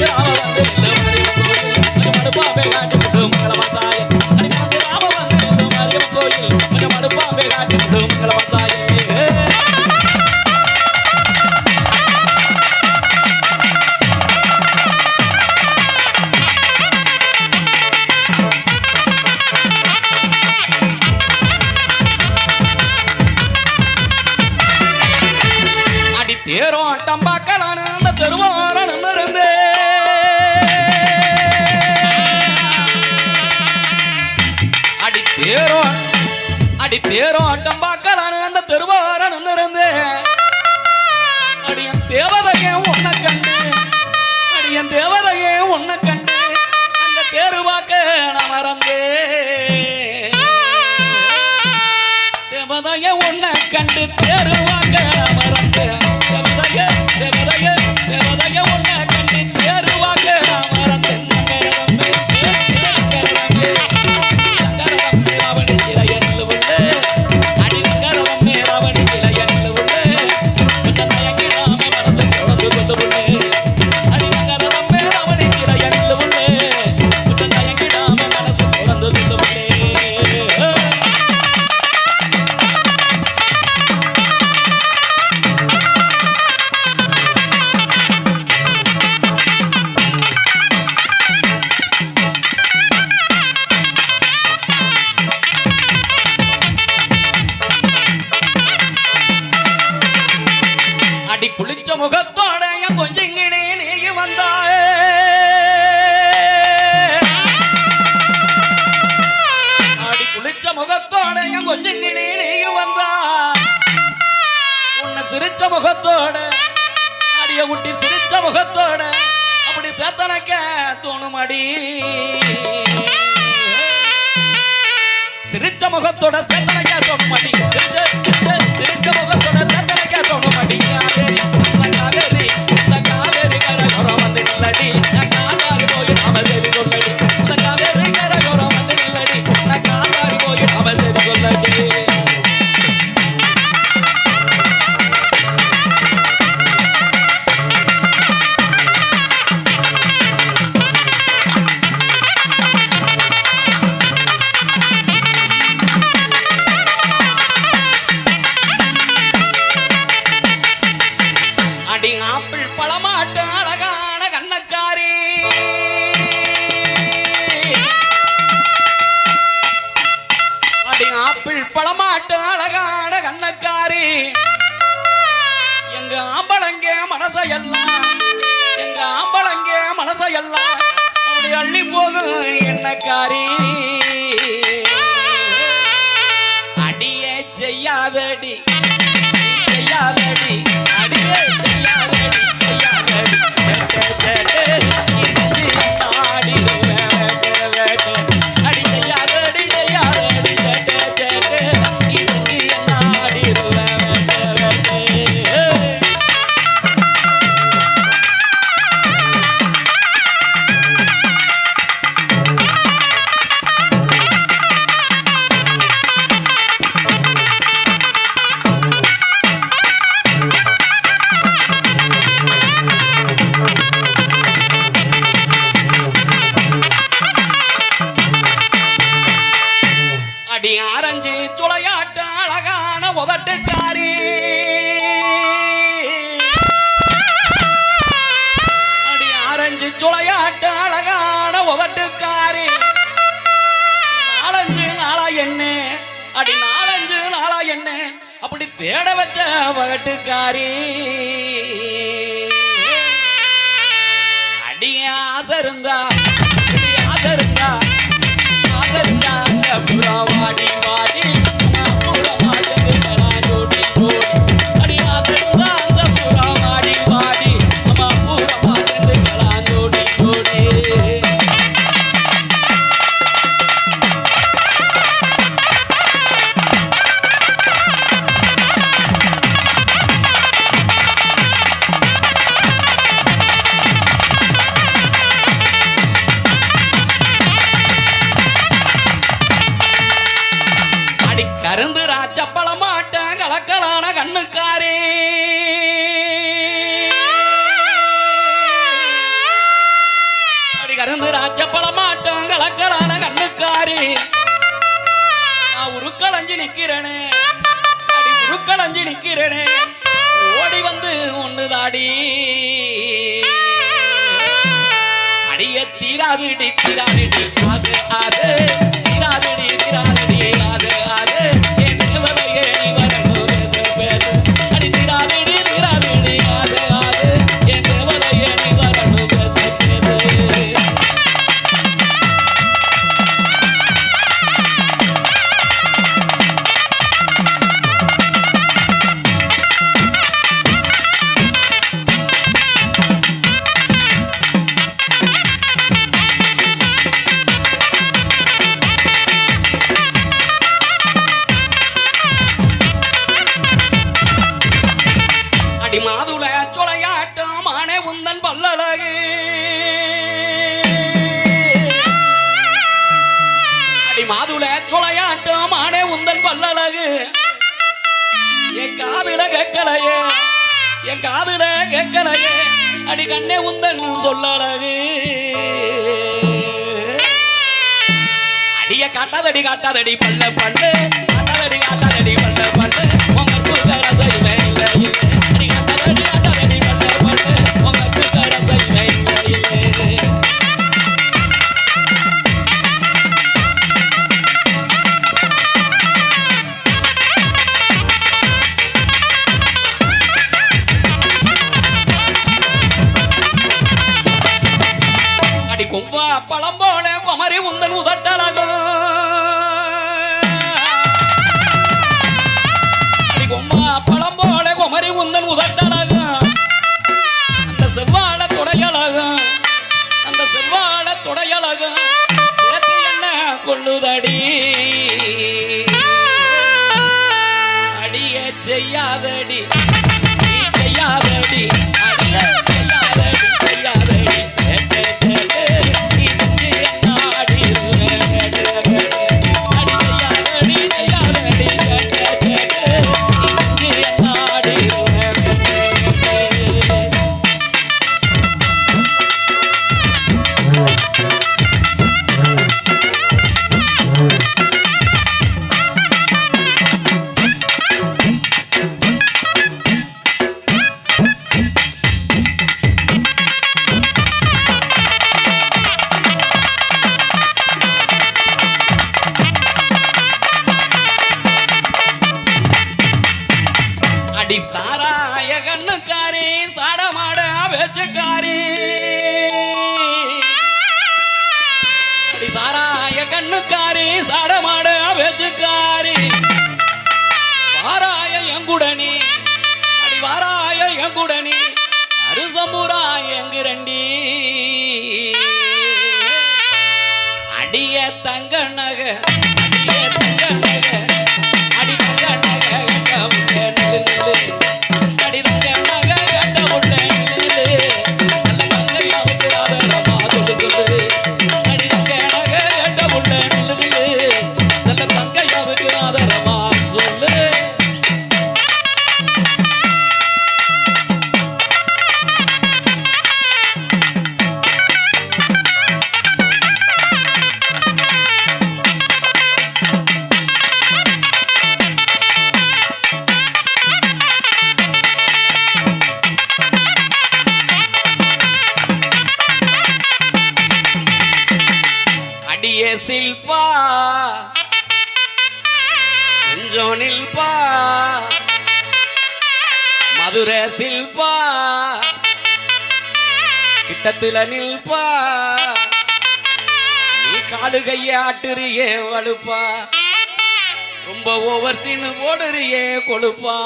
மங்கள மசாய மடுப்பாம்பே காட்டி மங்கள மசாய அடி தேரோட்டம் பார்க்கலான்னு அந்த தெருவாரன் இருந்து அடியன் தேவதையே உன்னை கண்டு. அடியன் தேவதையே உன்னை கண்டு. அந்த தேரு பார்க்க நான் மறந்தே தேவதைய உன்னை கண்டு தேருவாங்க உன்னோடைய கொஞ்சங்களே நீ வந்தாயே. ஆடி குளிச்ச முகத்தோடைய கொஞ்சங்களே நீ வந்தா. உன்னை சிரிச்ச முகத்தோட அடிய குட்டி சிரிச்ச முகத்தோட அப்படி சேத்தனக்க தோணுமடி சிரிச்ச முகத்தோட சேத்தனக்க தோணுமடி பிள்பழமாட்டு அழகான கண்ணக்காரி. எங்க ஆம்பளங்கே மனச எல்லாம் எங்க ஆம்பளங்கே மனச எல்லாம் அப்படி அள்ளி போகும் என்னக்காரி. அடியே செய்யாதடி. அடி நாலஞ்சு நாளா என்ன அப்படி தேட வச்ச வகட்டுக்காரி. அடிய ஆசை இருந்தா ஆசை இருந்தா ஆசை இருந்தா புறாவாடி. கருந்து ராஜ பழமாட்டம் கலக்கலான கண்ணுக்காரி. நான் உருக்களஞ்சு நிக்கிறேனே. அடி உருக்களஞ்சு நிக்கிறேனே. ஓடி வந்து ஒண்ணு தாடி. அடிய தீராதுடி தீராதுடி அது அது தீராதுடி தீராதுடி என் காதுல கேட்கலையே. அடி கண்ணே உந்தன் சொல்லழகு. அடிய காட்டாதடி காட்டாதடி பல்ல பண்ணு. காட்டாதடி காட்டாதடி பல்ல பண்ணு. அடி பழம் போல குமரி உந்தன் உதட்டழகும் அடி பழம் போல குமரி உந்தன் உதட்டழகும் அந்த செவ்வாழ தொடையழகும் அந்த செவ்வாழ சேர்த்து என்ன கொள்ளுதடி? வெஜுக்காரி வாராய எங்குடனி? அடி வாராய எங்குடனி? அருசமுரா எங்குரண்டி? அடிய தங்க நக. மதுர சில்பா. கிட்டத்துல நில்பா. நீ காடு கைய ஆட்டுறியே வலுப்பா. ரொம்ப ஓவர் சீனு போடுறியே கொழுப்பா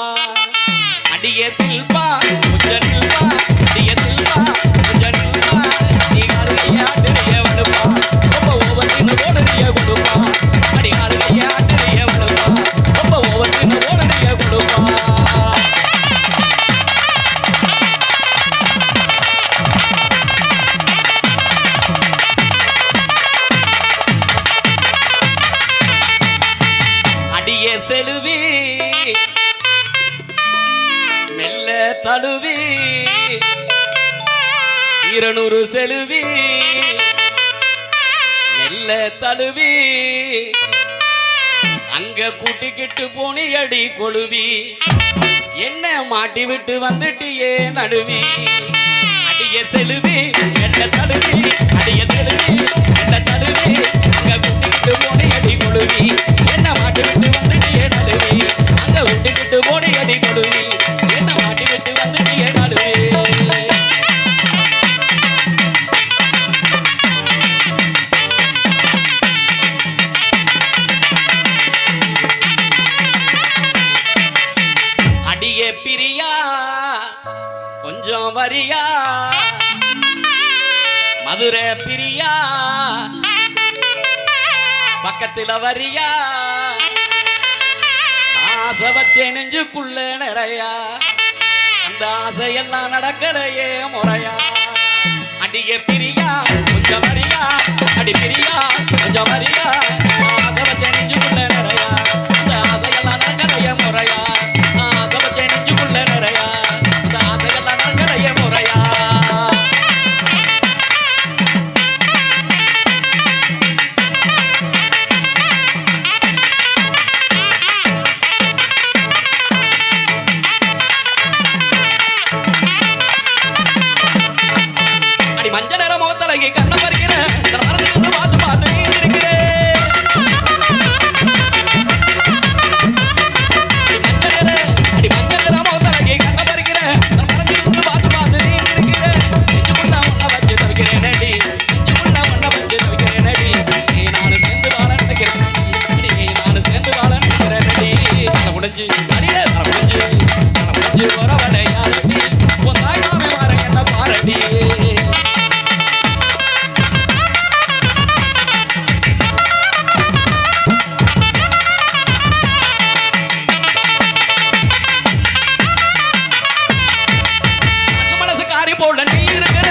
அடியே சில்பா கொஞ்சம் தழுவி மெல்ல தழுவி அங்க கூட்டிக்கிட்டு போனி அடி கொழுவி. என்ன மாட்டி விட்டு வந்துட்டியே நடுவி. அடிய செலுவி என்ன தழுவி அடிய செலுவி என்ன தழுவி அங்க கூட்டிக்கிட்டு போனி அடி கொழுவி. என்ன மாட்டி விட்டு வந்துட்டியே நடுவி. அங்க விட்டுக்கிட்டு போனி அடி கொழுவி. என்ன மாட்டி விட்டு வந்துட்டியே பிரியா. மதுரை பிரியா. பக்கத்தில் வரியா. ஆசை வச்சே நெஞ்சுக்குள்ள நிறையா. அந்த ஆசையெல்லாம் நடக்கலையே முறையா. அடியே பிரியா கொஞ்சம் வரியா. அடி பிரியா கொஞ்சம் வரியா. போல நீ இருக்கிற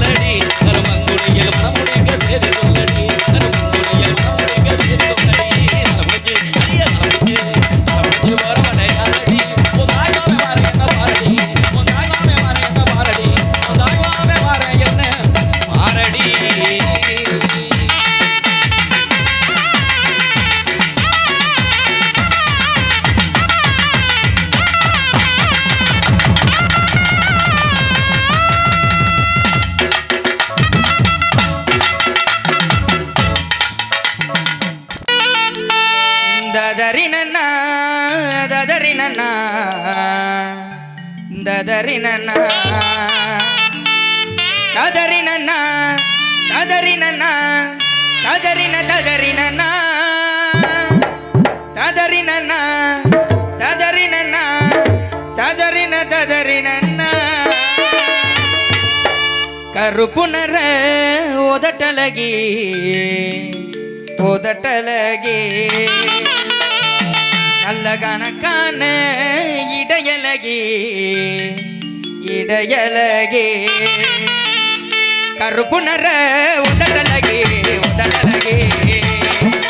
மேலடி ದದರಿನನ್ನ ದದರಿನನ್ನ ದದರಿನನ್ನ ದದರಿನನ್ನ ದದರಿನನ್ನ ದದರಿನ ದದರಿನನ್ನ ದದರಿನನ್ನ ದದರಿನನ್ನ ದದರಿನ ದದರಿನನ್ನ ಕರುಪುನರ ಓದಟಲಗಿ ಓದಟಲಗಿ நல்ல கணக்கான இடையலகி இடையலகி. கருப்பு நர உதடலகி உதடலகி.